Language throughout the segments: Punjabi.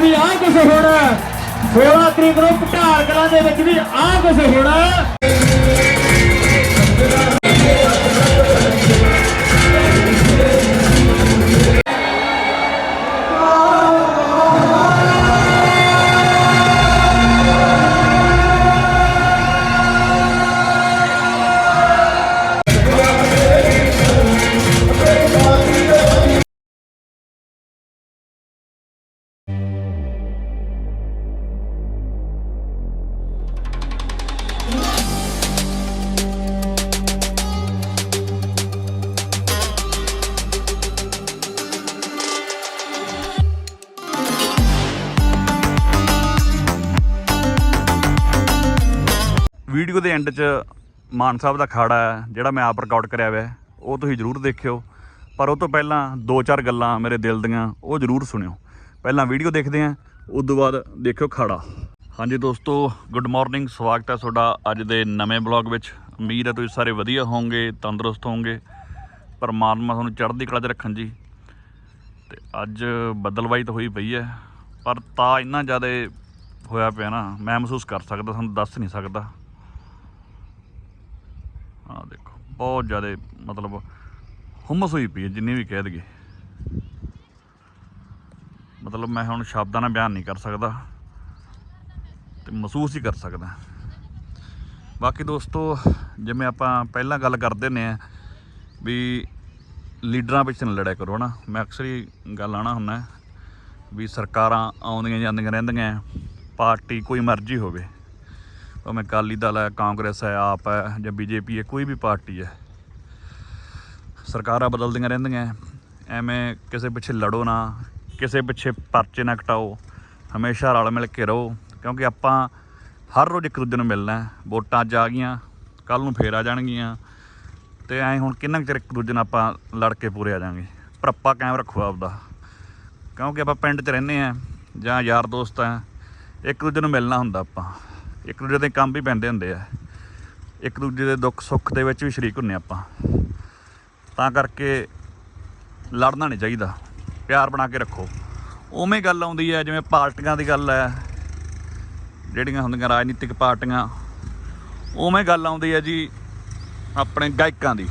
ਵੀ ਆਹ ਕੁਝ ਹੋਣਾ। 16 ਤਰੀਕ ਨੂੰ ਪਟਾਰ ਕਲਾਂ ਦੇ ਵਿੱਚ ਵੀ ਆਹ ਕੁਝ ਹੋਣਾ। ਵੀਡੀਓ ਦੇ ਐਂਡ 'ਚ ਮਾਨ ਸਾਹਿਬ ਦਾ ਖਾੜਾ ਹੈ, ਜਿਹੜਾ ਮੈਂ ਆਪ ਰਿਕਾਰਡ ਕਰਿਆ ਹੋਇਆ ਉਹ ਤੁਸੀਂ ਜ਼ਰੂਰ ਦੇਖਿਓ। ਪਰ ਉਹ ਤੋਂ ਪਹਿਲਾਂ ਦੋ ਚਾਰ ਗੱਲਾਂ ਮੇਰੇ ਦਿਲ ਦੀਆਂ, ਉਹ ਜ਼ਰੂਰ ਸੁਣਿਓ। ਪਹਿਲਾਂ ਵੀਡੀਓ ਦੇਖਦੇ ਆਂ ਉਸ ਤੋਂ ਬਾਅਦ ਦੇਖਿਓ ਖਾੜਾ ਹਾਂਜੀ ਦੋਸਤੋ ਗੁੱਡ ਮਾਰਨਿੰਗ ਸਵਾਗਤ ਹੈ ਤੁਹਾਡਾ ਅੱਜ ਦੇ ਨਵੇਂ ਬਲੌਗ ਵਿੱਚ। ਉਮੀਦ ਹੈ ਤੁਸੀਂ ਸਾਰੇ ਵਧੀਆ ਹੋਵੋਗੇ, ਤੰਦਰੁਸਤ ਹੋਵੋਗੇ। ਪਰਮਾਤਮਾ ਤੁਹਾਨੂੰ ਚੜ੍ਹਦੀ ਕਲਾ 'ਚ ਰੱਖਣ ਜੀ। ਤੇ ਅੱਜ ਬਦਲਵਾਈ ਤਾਂ ਹੋਈ ਪਈ ਹੈ, ਪਰ ਤਾਂ ਇੰਨਾ ਜ਼ਿਆਦਾ ਹੋਇਆ ਪਿਆ ਨਾ, ਮੈਂ ਮਹਿਸੂਸ ਕਰ ਸਕਦਾ, ਤੁਹਾਨੂੰ ਦੱਸ ਨਹੀਂ ਸਕਦਾ। ਆ ਦੇਖੋ, ਬਹੁਤ ਜ਼ਿਆਦਾ ਮਤਲਬ ਹੁਮਸ ਹੋਈ ਪਈ ਹੈ, ਜਿੰਨੀ ਵੀ ਕਹਿ ਦਈਏ। ਮਤਲਬ ਮੈਂ ਹੁਣ ਸ਼ਬਦਾਂ ਨਾਲ ਬਿਆਨ ਨਹੀਂ ਕਰ ਸਕਦਾ ਤੇ ਮਹਿਸੂਸ ਹੀ ਕਰ ਸਕਦਾ। ਬਾਕੀ ਦੋਸਤੋ, ਜਿਵੇਂ ਆਪਾਂ ਪਹਿਲਾਂ ਗੱਲ ਕਰਦੇ ਨੇ ਆ ਵੀ ਲੀਡਰਾਂ ਪਿੱਛੇ ਨਾ ਲੜਿਆ ਕਰੋ ਹਨਾ। ਮੈਂ ਅਕਸਰ ਹੀ ਗੱਲ ਆਣਾ ਹੁੰਦਾ ਵੀ ਸਰਕਾਰਾਂ ਆਉਂਦੀਆਂ ਜਾਂਦੀਆਂ ਰਹਿੰਦੀਆਂ ਪਾਰਟੀ ਕੋਈ ਮਰਜ਼ੀ ਹੋਵੇ। ਭਾਵੇਂ ਅਕਾਲੀ ਦਲ ਹੈ, ਕਾਂਗਰਸ ਹੈ, ਆਪ ਹੈ ਜਾਂ ਬੀਜੇਪੀ ਹੈ, ਕੋਈ ਵੀ ਪਾਰਟੀ ਹੈ। ਸਰਕਾਰਾਂ ਬਦਲਦੀਆਂ ਰਹਿੰਦੀਆਂ ਐਵੇਂ ਕਿਸੇ ਪਿੱਛੇ ਲੜੋ ਨਾ, ਕਿਸੇ ਪਿੱਛੇ ਪਰਚੇ ਨਾ ਘਟਾਓ ਹਮੇਸ਼ਾ ਰਲ ਮਿਲ ਕੇ ਰਹੋ, ਕਿਉਂਕਿ ਆਪਾਂ ਹਰ ਰੋਜ਼ ਇੱਕ ਦੂਜੇ ਨੂੰ ਮਿਲਣਾ ਵੋਟਾਂ ਅੱਜ ਆ ਗਈਆਂ ਕੱਲ ਨੂੰ ਫੇਰ ਆ ਜਾਣਗੀਆਂ ਤੇ ਐਂ ਹੁਣ ਕਿੰਨਾ ਕੁ ਚਿਰ ਇੱਕ ਦੂਜੇ ਨਾਲ ਆਪਾਂ ਲੜ ਕੇ ਪੂਰੇ ਆ ਜਾਾਂਗੇ ਭਰੱਪਾ ਕਾਇਮ ਰੱਖੋ ਆਪਦਾ। ਕਿਉਂਕਿ ਆਪਾਂ ਪਿੰਡ 'ਚ ਰਹਿੰਦੇ ਆ ਜਾਂ ਯਾਰ ਦੋਸਤ ਆ ਇੱਕ ਦੂਜੇ ਨੂੰ ਮਿਲਣਾ ਹੁੰਦਾ ਆਪਾਂ। ਇੱਕ ਦੂਜੇ ਦੇ ਕੰਮ ਵੀ ਪੈਂਦੇ ਹੁੰਦੇ ਆ। ਇੱਕ ਦੂਜੇ ਦੇ ਦੁੱਖ ਸੁੱਖ ਦੇ ਵਿੱਚ ਵੀ ਸ਼ਰੀਕ ਹੁੰਨੇ ਆਪਾਂ। ਤਾਂ ਕਰਕੇ ਲੜਨਾ ਨਹੀਂ ਚਾਹੀਦਾ। ਪਿਆਰ ਬਣਾ ਕੇ ਰੱਖੋ। ਉਵੇਂ ਗੱਲ ਆਉਂਦੀ ਹੈ, ਜਿਵੇਂ ਪਾਰਟੀਆਂ ਦੀ ਗੱਲ ਹੈ, ਜਿਹੜੀਆਂ ਹੁੰਦੀਆਂ ਰਾਜਨੀਤਿਕ ਪਾਰਟੀਆਂ। ਉਵੇਂ ਗੱਲ ਆਉਂਦੀ ਹੈ ਜੀ, ਆਪਣੇ ਗਾਇਕਾਂ ਦੀ।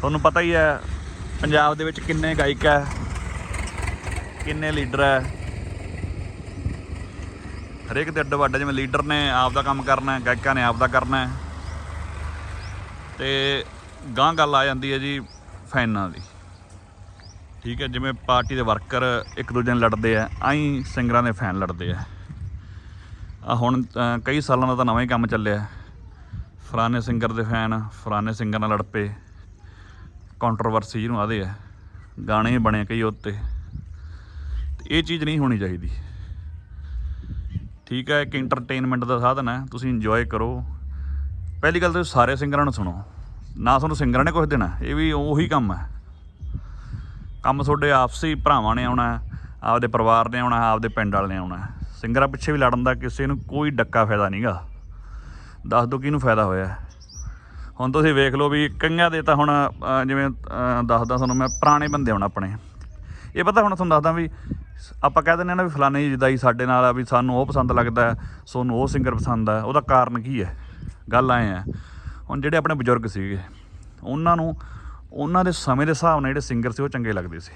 ਤੁਹਾਨੂੰ ਪਤਾ ਹੀ ਹੈ, ਪੰਜਾਬ ਦੇ ਵਿੱਚ ਕਿੰਨੇ ਗਾਇਕ ਹੈ, ਕਿੰਨੇ ਲੀਡਰ ਹੈ। ਹਰੇਕ ਦੇ ਅੱਡ ਵੱਡਾ, ਜਿਵੇਂ ਲੀਡਰ ਨੇ ਆਪ ਦਾ ਕੰਮ ਕਰਨਾ ਗਾਇਕਾਂ ਨੇ ਆਪ ਦਾ ਕਰਨਾ ਹੈ। ਤੇ ਗਾਂ ਗੱਲ ਆ ਜਾਂਦੀ ਹੈ ਜੀ ਫੈਨਾਂ ਦੀ। ਠੀਕ ਹੈ, ਜਿਵੇਂ ਪਾਰਟੀ ਦੇ ਵਰਕਰ ਇੱਕ ਦੂਜੇ ਨਾਲ ਲੜਦੇ ਆ, ਆਈ ਸਿੰਗਰਾਂ ਦੇ ਫੈਨ ਲੜਦੇ ਆ। ਆ ਹੁਣ ਕਈ ਸਾਲਾਂ ਦਾ ਤਾਂ ਨਵਾਂ ਹੀ ਕੰਮ ਚੱਲਿਆ। ਫਲਾਣੇ ਸਿੰਗਰ ਦੇ ਫੈਨ, ਫਲਾਣੇ ਸਿੰਗਰ ਨਾਲ ਲੜ ਪਏ। ਕੰਟਰੋਵਰਸੀ ਜਿਹਨੂੰ ਆਦੇ ਆ। ਗਾਣੇ ਹੀ ਬਣੇ ਕਈ ਉੱਤੇ ਤੇ ਇਹ ਚੀਜ਼ ਨਹੀਂ ਹੋਣੀ ਚਾਹੀਦੀ। ਠੀਕ ਹੈ, ਇੱਕ ਐਂਟਰਟੇਨਮੈਂਟ ਦਾ ਸਾਧਨ ਹੈ, ਤੁਸੀਂ ਇੰਜੋਏ ਕਰੋ। ਪਹਿਲੀ ਗੱਲ ਤੁਸੀਂ ਸਾਰੇ ਸਿੰਗਰਾਂ ਨੂੰ ਸੁਣੋ। ਨਾ ਤੁਹਾਨੂੰ ਸਿੰਗਰਾਂ ਨੇ ਕੁਝ ਦੇਣਾ, ਇਹ ਵੀ ਉਹੀ ਕੰਮ ਹੈ। ਕੰਮ ਤੁਹਾਡੇ ਆਪਸੀ ਭਰਾਵਾਂ ਨੇ ਆਉਣਾ ਆਪਦੇ ਪਰਿਵਾਰ ਨੇ ਆਉਣਾ ਆਪਦੇ ਪਿੰਡ ਵਾਲੇ ਨੇ ਆਉਣਾ ਸਿੰਗਰਾਂ ਪਿੱਛੇ ਵੀ ਲੜਨ ਦਾ ਕਿਸੇ ਨੂੰ ਕੋਈ ਡੱਕਾ ਫਾਇਦਾ ਨਹੀਂਗਾ ਦੱਸ ਦੋ ਕਿਹਨੂੰ ਫਾਇਦਾ ਹੋਇਆ ਹੁਣ ਤੁਸੀਂ ਵੇਖ ਲਓ ਵੀ ਕਈਆਂ ਦੇ ਤਾਂ ਹੁਣ ਜਿਵੇਂ ਦੱਸਦਾ ਤੁਹਾਨੂੰ ਮੈਂ, ਪੁਰਾਣੇ ਬੰਦੇ ਹੁਣ ਆਪਣੇ। ਇਹ ਪਤਾ ਹੁਣ ਤੁਹਾਨੂੰ ਦੱਸਦਾ ਵੀ ਆਪਾਂ ਕਹਿ ਦਿੰਦੇ ਆ ਨਾ ਵੀ ਫਲਾਣੇ ਜਿੱਦਾਂ ਹੀ ਸਾਡੇ ਨਾਲ ਆ ਵੀ ਸਾਨੂੰ ਉਹ ਪਸੰਦ ਲੱਗਦਾ ਹੈ, ਸਾਨੂੰ ਉਹ ਸਿੰਗਰ ਪਸੰਦ ਹੈ ਉਹਦਾ ਕਾਰਨ ਕੀ ਹੈ? ਗੱਲ ਐ ਹੈ ਹੁਣ ਜਿਹੜੇ ਆਪਣੇ ਬਜ਼ੁਰਗ ਸੀਗੇ ਉਹਨਾਂ ਨੂੰ ਉਹਨਾਂ ਦੇ ਸਮੇਂ ਦੇ ਹਿਸਾਬ ਨਾਲ ਜਿਹੜੇ ਸਿੰਗਰ ਸੀ ਉਹ ਚੰਗੇ ਲੱਗਦੇ ਸੀ।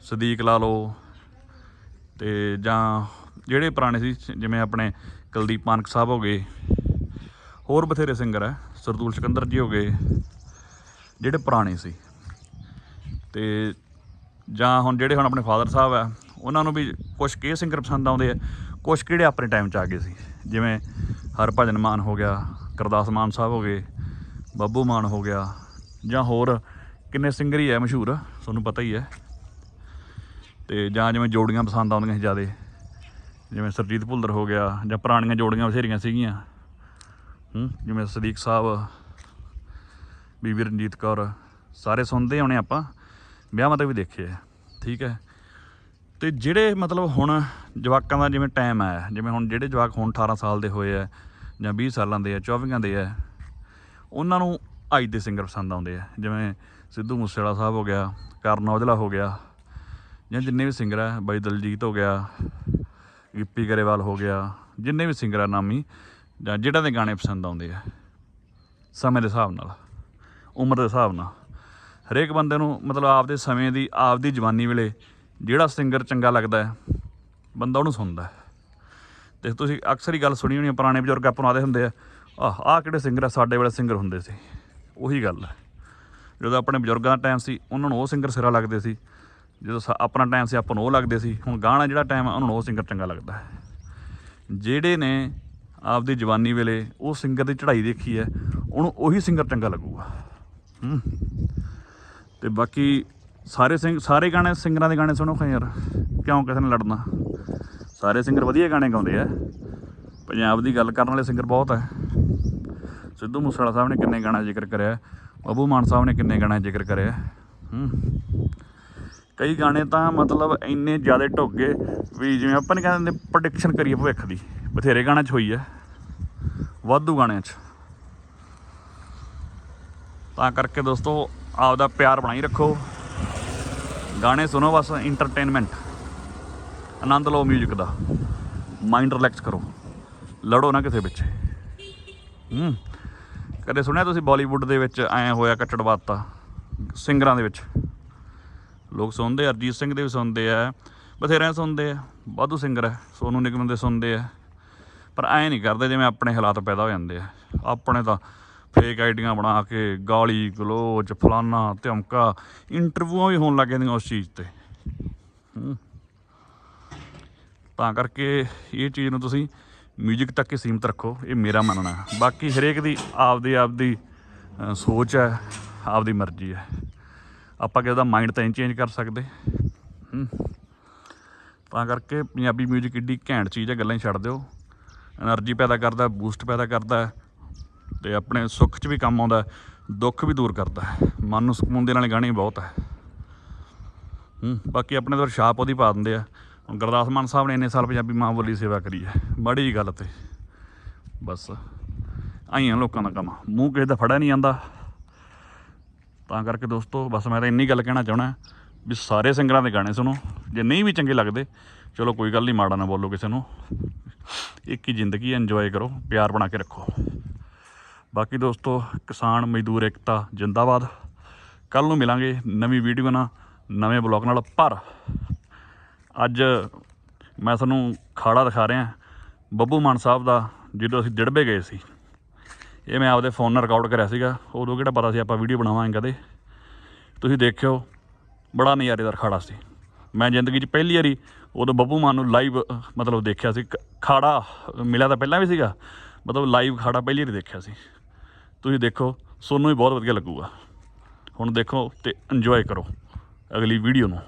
ਸਦੀਕ ਲਾ ਲਓ ਤੇ ਜਾਂ ਜਿਹੜੇ ਪੁਰਾਣੇ ਸੀ ਜਿਵੇਂ ਆਪਣੇ ਕੁਲਦੀਪ ਮਾਨਕ ਸਾਹਿਬ ਹੋ ਗਏ ਹੋਰ ਬਥੇਰੇ ਸਿੰਗਰ ਹੈ ਸਰਦੂਲ ਸਿਕੰਦਰ ਜੀ ਹੋ ਗਏ ਜਿਹੜੇ ਪੁਰਾਣੇ ਸੀ। ਤੇ ਜਾਂ ਹੁਣ ਜਿਹੜੇ ਹੁਣ ਆਪਣੇ ਫਾਦਰ ਸਾਹਿਬ ਆ, ਉਹਨਾਂ ਨੂੰ ਵੀ ਕੁਝ ਕੇ ਸਿੰਗਰ ਪਸੰਦ ਆਉਂਦੇ ਆ ਕੁਝ ਕਿਹੜੇ ਆਪਣੇ ਟਾਈਮ 'ਚ ਆ ਗਏ ਸੀ? ਜਿਵੇਂ ਹਰਭਜਨ ਮਾਨ ਹੋ ਗਿਆ ਕਰਦਾਸ ਮਾਨ ਸਾਹਿਬ ਹੋ ਗਏ, ਬੱਬੂ ਮਾਨ ਹੋ ਗਿਆ, ਜਾਂ ਹੋਰ ਕਿੰਨੇ ਸਿੰਗਰ ਹੀ ਹੈ ਮਸ਼ਹੂਰ, ਤੁਹਾਨੂੰ ਪਤਾ ਹੀ ਹੈ ਤੇ ਜਾਂ ਜਿਵੇਂ ਜੋੜੀਆਂ ਪਸੰਦ ਆਉਂਦੀਆਂ ਸੀ ਜਿਆਦੇ, ਜਿਵੇਂ ਸਰਜੀਤ ਭੁੱਲਰ ਹੋ ਗਿਆ, ਜਾਂ ਪੁਰਾਣੀਆਂ ਜੋੜੀਆਂ ਬਥੇਰੀਆਂ ਸੀਗੀਆਂ। ਹੂੰ, ਜਿਵੇਂ ਸਦੀਕ ਸਾਹਿਬ, ਬੀਬੀ ਰਣਜੀਤ ਕੌਰ, ਸਾਰੇ ਸੁਣਦੇ ਹੋਣੇ ਆਪਾਂ। ਵਿਆਹਾਂ ਤੇ ਵੀ ਦੇਖੇ ਆ, ਠੀਕ ਹੈ। ਤੇ ਜਿਹੜੇ ਮਤਲਬ ਹੁਣ ਜਵਾਕਾਂ ਦਾ ਜਿਵੇਂ ਟਾਈਮ ਆਇਆ, ਜਿਵੇਂ ਹੁਣ ਜਿਹੜੇ ਜਵਾਕ ਹੁਣ 18 ਸਾਲ ਦੇ ਹੋਏ ਆ ਜਾਂ 20 ਸਾਲਾਂ ਦੇ ਆ 24 ਦੇ ਆ, ਉਹਨਾਂ ਨੂੰ ਅੱਜ ਦੇ ਸਿੰਗਰ ਪਸੰਦ ਆਉਂਦੇ ਆ। ਜਿਵੇਂ ਸਿੱਧੂ ਮੂਸੇਵਾਲਾ ਸਾਹਿਬ ਹੋ ਗਿਆ, ਕਰਨ ਔਜਲਾ ਹੋ ਗਿਆ, ਜਾਂ ਜਿੰਨੇ ਵੀ ਸਿੰਗਰ ਆ, ਬਾਈ ਦਲਜੀਤ ਹੋ ਗਿਆ, ਗਿੱਪੀ ਗਰੇਵਾਲ ਹੋ ਗਿਆ, ਜਿੰਨੇ ਵੀ ਸਿੰਗਰ ਆ ਨਾਮੀ, ਜਾਂ ਜਿਹੜਾ ਦੇ ਗਾਣੇ ਪਸੰਦ ਆਉਂਦੇ ਆ, ਸਮੇਂ ਦੇ ਹਿਸਾਬ ਨਾਲ, ਉਮਰ ਦੇ ਹਿਸਾਬ ਨਾਲ। ਹਰੇਕ ਬੰਦੇ ਨੂੰ ਮਤਲਬ ਆਪਦੇ ਸਮੇਂ ਦੀ, ਆਪਦੀ ਜਵਾਨੀ ਵੇਲੇ ਜਿਹੜਾ ਸਿੰਗਰ ਚੰਗਾ ਲੱਗਦਾ ਹੈ, ਬੰਦਾ ਉਹਨੂੰ ਸੁਣਦਾ ਹੈ। ਤੇ ਤੁਸੀਂ ਅਕਸਰ ਹੀ ਗੱਲ ਸੁਣੀ ਹੋਣੀ ਪੁਰਾਣੇ ਬਜ਼ੁਰਗ ਆਪਾਂ ਨੂੰ ਆਦੇ ਹੁੰਦੇ ਆ, ਆਹ ਆਹ ਕਿਹੜੇ ਸਿੰਗਰ ਆ, ਸਾਡੇ ਵੇਲੇ ਸਿੰਗਰ ਹੁੰਦੇ ਸੀ। ਉਹੀ ਗੱਲ ਹੈ। ਜਦੋਂ ਆਪਣੇ ਬਜ਼ੁਰਗਾਂ ਦਾ ਟਾਈਮ ਸੀ, ਉਹਨਾਂ ਨੂੰ ਉਹ ਸਿੰਗਰ ਸਿਰਾ ਲੱਗਦੇ ਸੀ। ਜਦੋਂ ਸਾ- ਆਪਣਾ ਟਾਈਮ ਸੀ, ਆਪਾਂ ਨੂੰ ਉਹ ਲੱਗਦੇ ਸੀ। ਹੁਣ ਗਾਣਾ ਜਿਹੜਾ ਟਾਈਮ ਆ, ਉਹਨਾਂ ਨੂੰ ਉਹ ਸਿੰਗਰ ਚੰਗਾ ਲੱਗਦਾ ਹੈ। ਜਿਹੜੇ ਨੇ ਆਪਦੀ ਜਵਾਨੀ ਵੇਲੇ ਉਹ ਸਿੰਗਰ ਦੀ ਚੜ੍ਹਾਈ ਦੇਖੀ ਹੈ, ਉਹਨੂੰ ਉਹੀ ਸਿੰਗਰ ਚੰਗਾ ਲੱਗੂਗਾ। ਹੂੰ। ਤੇ ਬਾਕੀ ਸਾਰੇ ਸਿੰਘ ਸਾਰੇ ਗਾਣੇ ਸਿੰਗਰਾਂ ਦੇ ਗਾਣੇ ਸੁਣੋ ਖਾਂ ਯਾਰ। ਕਿਉਂ ਕਿਸੇ ਨੇ ਲੜਨਾ? ਸਾਰੇ ਸਿੰਗਰ ਵਧੀਆ ਗਾਣੇ ਗਾਉਂਦੇ ਆ। ਪੰਜਾਬ ਦੀ ਗੱਲ ਕਰਨ ਵਾਲੇ ਸਿੰਗਰ ਬਹੁਤ ਹੈ ਸਿੱਧੂ ਮੂਸੇਵਾਲਾ ਸਾਹਿਬ ਨੇ ਕਿੰਨੇ ਗਾਣਾ ਜ਼ਿਕਰ ਕਰਿਆ, ਬੱਬੂ ਮਾਨ ਸਾਹਿਬ ਨੇ ਕਿੰਨੇ ਗਾਣਾ ਜ਼ਿਕਰ ਕਰਿਆ। ਹੂੰ। ਕਈ ਗਾਣੇ ਤਾਂ ਮਤਲਬ ਇੰਨੇ ਜ਼ਿਆਦਾ ਢੁੱਕ ਗਏ ਵੀ ਜਿਵੇਂ ਆਪਾਂ ਨੇ ਕਹਿੰਦੇ ਪ੍ਰੈਡਿਕਸ਼ਨ ਕਰੀਏ ਭਵਿੱਖ ਦੀ। ਬਥੇਰੇ ਗਾਣਿਆਂ 'ਚ ਹੋਈ ਹੈ ਵਾਧੂ ਗਾਣਿਆਂ 'ਚ। ਤਾਂ ਕਰਕੇ ਦੋਸਤੋ ਆਪਦਾ ਪਿਆਰ ਬਣਾਈ ਰੱਖੋ। ਗਾਣੇ ਸੁਣੋ ਬਸ ਇੰਟਰਟੇਨਮੈਂਟ ਆਨੰਦ ਲਓ 뮤직 ਦਾ। ਮਾਈਂਡ ਰਿਲੈਕਸ ਕਰੋ। ਲੜੋ ਨਾ ਕਿਸੇ ਪਿੱਛੇ। ਹੂੰ। ਕਦੇ ਸੁਣਿਆ ਤੁਸੀਂ ਬਾਲੀਵੁੱਡ ਦੇ ਵਿੱਚ ਐ ਹੋਇਆ ਕੱਟੜਵਾਤਾ ਸਿੰਗਰਾਂ ਦੇ ਵਿੱਚ। ਲੋਕ ਸੁਣਦੇ ਅਰਜੀਤ ਸਿੰਘ ਦੇ ਵੀ ਸੁਣਦੇ ਆ। ਬਥੇਰਿਆਂ ਸੁਣਦੇ ਆ। ਵਾਧੂ ਸਿੰਗਰ ਹੈ ਸੋਨੂ ਨਿਗਮ ਦੇ ਸੁਣਦੇ ਆ। ਪਰ ਐ ਨਹੀਂ ਕਰਦੇ ਜਿਵੇਂ ਆਪਣੇ ਹਾਲਾਤ ਪੈਦਾ ਹੋ ਜਾਂਦੇ ਆ। ਆਪਣੇ ਤਾਂ ਫੇਕ ਆਈਡੀਆਂ ਬਣਾ ਕੇ ਗਾਲੀ, ਗਲੋਚ, ਫਲਾਨਾ, ਧਮਕਾ ਇੰਟਰਵਿਊਆਂ ਵੀ ਹੋਣ ਲੱਗ ਜਾਂਦੀਆਂ ਉਸ ਚੀਜ਼ ਤੇ। ਤਾਂ ਕਰਕੇ ਇਹ ਚੀਜ਼ ਨੂੰ ਤੁਸੀਂ 뮤직 ਤੱਕ ਹੀ ਸੀਮਤ ਰੱਖੋ, ਇਹ ਮੇਰਾ ਮੰਨਣਾ ਹੈ। ਬਾਕੀ ਹਰੇਕ ਦੀ ਆਪਦੀ ਆਪਦੀ ਸੋਚ ਹੈ, ਆਪਦੀ ਮਰਜ਼ੀ ਹੈ। ਆਪਾਂ ਕਿਸੇ ਦਾ ਮਾਈਂਡ ਤਾਂ ਨਹੀਂ ਚੇਂਜ ਕਰ ਸਕਦੇ। ਤਾਂ ਕਰਕੇ ਪੰਜਾਬੀ 뮤직 ਇੱਡੀ ਘੈਂਟ ਚੀਜ਼ ਹੈ, ਗੱਲਾਂ ਹੀ ਛੱਡ ਦਿਓ। એનર્ਜੀ ਪੈਦਾ ਕਰਦਾ ਬੂਸਟ ਪੈਦਾ ਕਰਦਾ ਤੇ ਆਪਣੇ ਸੁੱਖ 'ਚ ਵੀ ਕੰਮ ਆਉਂਦਾ ਦੁੱਖ ਵੀ ਦੂਰ ਕਰਦਾ ਮਨ ਨੂੰ ਸਕੂਨ ਦੇਣ ਵਾਲੇ ਗਾਣੇ ਬਹੁਤ ਹੈ। ਹੂੰ, ਬਾਕੀ ਆਪਣੇ ਤੋਂ ਛਾਪ ਉਹਦੀ ਪਾ ਦਿੰਦੇ ਆ। ਹੁਣ ਗੁਰਦਾਸ ਮਾਨ ਸਾਹਿਬ ਨੇ ਇੰਨੇ ਸਾਲ ਪੰਜਾਬੀ ਮਾਂ ਬੋਲੀ ਸੇਵਾ ਕਰੀ ਹੈ। ਮਾੜੀ ਜਿਹੀ ਗੱਲ ਤੇ। ਬਸ, ਆਈਆਂ ਲੋਕਾਂ ਦਾ ਕੰਮ। ਮੂੰਹ ਕਿਸੇ ਦਾ ਫੜਿਆ ਨਹੀਂ ਜਾਂਦਾ। ਤਾਂ ਕਰਕੇ ਦੋਸਤੋ, ਬਸ ਮੈਂ ਤਾਂ ਇੰਨੀ ਗੱਲ ਕਹਿਣਾ ਚਾਹਣਾ ਵੀ ਸਾਰੇ ਸਿੰਗਰਾਂ ਦੇ ਗਾਣੇ ਸੁਣੋ। ਜੇ ਨਹੀਂ ਵੀ ਚੰਗੇ ਲੱਗਦੇ, ਚਲੋ ਕੋਈ ਗੱਲ ਨਹੀਂ, ਮਾੜਾ ਨਾ ਬੋਲੋ ਕਿਸੇ ਨੂੰ। ਇੱਕ ਹੀ ਜ਼ਿੰਦਗੀ ਇੰਜੋਏ ਕਰੋ, ਪਿਆਰ ਬਣਾ ਕੇ ਰੱਖੋ। ਬਾਕੀ ਦੋਸਤੋ, ਕਿਸਾਨ ਮਜ਼ਦੂਰ ਏਕਤਾ ਜਿੰਦਾਬਾਦ। ਕੱਲ ਨੂੰ ਮਿਲਾਂਗੇ ਨਵੀਂ ਵੀਡੀਓ ਨਾਲ, ਨਵੇਂ ਬਲੌਗ ਨਾਲ, ਪਰ ਅੱਜ ਮੈਂ ਤੁਹਾਨੂੰ ਖਾੜਾ ਦਿਖਾ ਰਿਹਾ, ਬੱਬੂ ਮਾਨ ਸਾਹਿਬ ਦਾ, ਜਦੋਂ ਅਸੀਂ ਦਿੜਬੇ ਗਏ ਸੀ। ਇਹ ਮੈਂ ਆਪਦੇ ਫੋਨ ਨਾਲ ਰਿਕਾਰਡ ਕਰਿਆ ਸੀਗਾ, ਉਦੋਂ ਕਿਹੜਾ ਪਤਾ ਸੀ ਆਪਾਂ ਵੀਡੀਓ ਬਣਾਵਾਂਗੇ ਕਦੇ। ਤੁਸੀਂ ਦੇਖਿਓ, ਬੜਾ ਨਜ਼ਾਰੇਦਾਰ ਖਾੜਾ ਸੀ। ਮੈਂ ਜ਼ਿੰਦਗੀ 'ਚ ਪਹਿਲੀ ਵਾਰੀ ਉਦੋਂ ਬੱਬੂ ਮਾਨ ਨੂੰ ਲਾਈਵ ਮਤਲਬ ਦੇਖਿਆ ਸੀ। ਕ- ਖਾੜਾ ਮਿਲਿਆ ਤਾਂ ਪਹਿਲਾਂ ਵੀ ਸੀਗਾ, ਮਤਲਬ ਲਾਈਵ ਖਾੜਾ ਪਹਿਲੀ ਵਾਰੀ ਦੇਖਿਆ ਸੀ। ਤੁਸੀਂ ਦੇਖੋ ਸੋਨੂੰ ਵੀ ਬਹੁਤ ਵਧੀਆ ਲੱਗੂਗਾ। ਹੁਣ ਦੇਖੋ ਤੇ ਇੰਜੋਏ ਕਰੋ ਅਗਲੀ ਵੀਡੀਓ ਨੂੰ।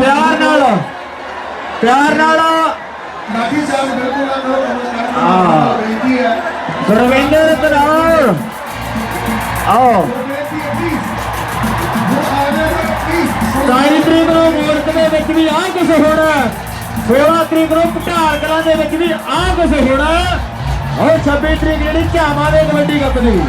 ਪਿਆਰ ਨਾਲ। ਪਿਆਰ ਨਾਲ। ਲਾਠੀ ਸਾਹਿਬ ਬਿਲਕੁਲ ਨਾ ਕਰੋ ਨਮਸਕਾਰ ਹਾਂ। ਬੇਨਤੀ ਹੈ। ਗੁਰਵਿੰਦਰ ਤਰਾਉ ਆਓ। 22 ਤਰੀਕ ਨੂੰ ਮੂਰਤ ਦੇ ਵਿੱਚ ਵੀ ਆ ਕੁਝ ਹੋਣਾ। 16 ਤਰੀਕ ਨੂੰ ਪਟਾਰ ਕਲਾਂ ਦੇ ਵਿੱਚ ਵੀ ਆ ਕੁਝ ਹੋਣਾ। ਔਰ 26 ਤਰੀਕ ਜਿਹੜੀ ਝਾਵਾਂ ਦੇ ਕਬੱਡੀ ਕੱਪ ਦੀ।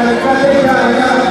Cadê, cadê, cadê?